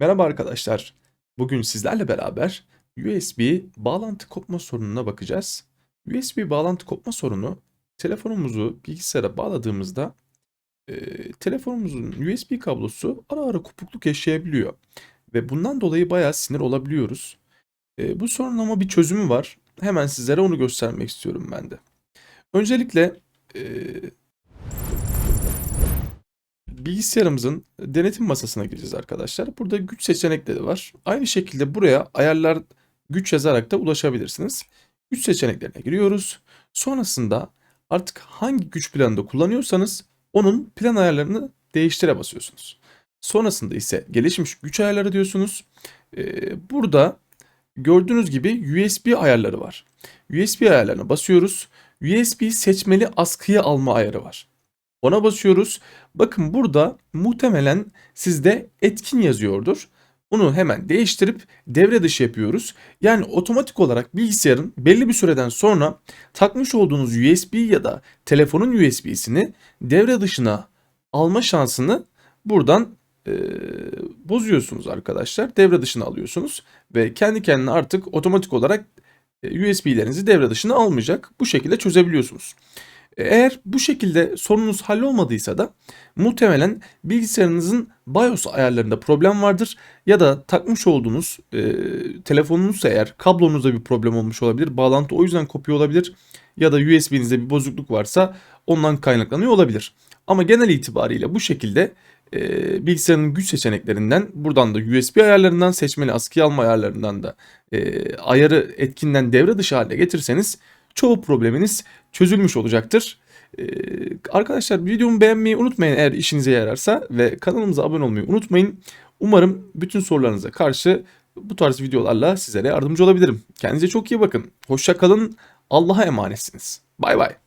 Merhaba arkadaşlar. Bugün sizlerle beraber USB bağlantı kopma sorununa bakacağız. USB bağlantı kopma sorunu telefonumuzu bilgisayara bağladığımızda e, telefonumuzun USB kablosu ara ara kopukluk yaşayabiliyor. Ve bundan dolayı bayağı sinir olabiliyoruz. E, bu sorunun ama bir çözümü var. Hemen sizlere onu göstermek istiyorum ben de. Öncelikle e, bilgisayarımızın denetim masasına gireceğiz arkadaşlar. Burada güç seçenekleri var. Aynı şekilde buraya ayarlar güç yazarak da ulaşabilirsiniz. Güç seçeneklerine giriyoruz. Sonrasında artık hangi güç planında kullanıyorsanız onun plan ayarlarını değiştire basıyorsunuz. Sonrasında ise gelişmiş güç ayarları diyorsunuz. Ee, burada gördüğünüz gibi USB ayarları var. USB ayarlarına basıyoruz. USB seçmeli askıya alma ayarı var. Ona basıyoruz. Bakın burada muhtemelen sizde etkin yazıyordur. Bunu hemen değiştirip devre dışı yapıyoruz. Yani otomatik olarak bilgisayarın belli bir süreden sonra takmış olduğunuz USB ya da telefonun USB'sini devre dışına alma şansını buradan e, bozuyorsunuz arkadaşlar. Devre dışına alıyorsunuz ve kendi kendine artık otomatik olarak USB'lerinizi devre dışına almayacak. Bu şekilde çözebiliyorsunuz. Eğer bu şekilde sorununuz hallolmadıysa da muhtemelen bilgisayarınızın BIOS ayarlarında problem vardır ya da takmış olduğunuz e, telefonunuzsa eğer kablonuzda bir problem olmuş olabilir. Bağlantı o yüzden kopuyor olabilir ya da USB'nizde bir bozukluk varsa ondan kaynaklanıyor olabilir. Ama genel itibariyle bu şekilde e, bilgisayarın güç seçeneklerinden buradan da USB ayarlarından seçmeli askıya alma ayarlarından da e, ayarı etkinden devre dışı hale getirseniz çoğu probleminiz çözülmüş olacaktır. Ee, arkadaşlar videomu beğenmeyi unutmayın eğer işinize yararsa ve kanalımıza abone olmayı unutmayın. Umarım bütün sorularınıza karşı bu tarz videolarla sizlere yardımcı olabilirim. Kendinize çok iyi bakın. Hoşça kalın. Allah'a emanetsiniz. Bay bay.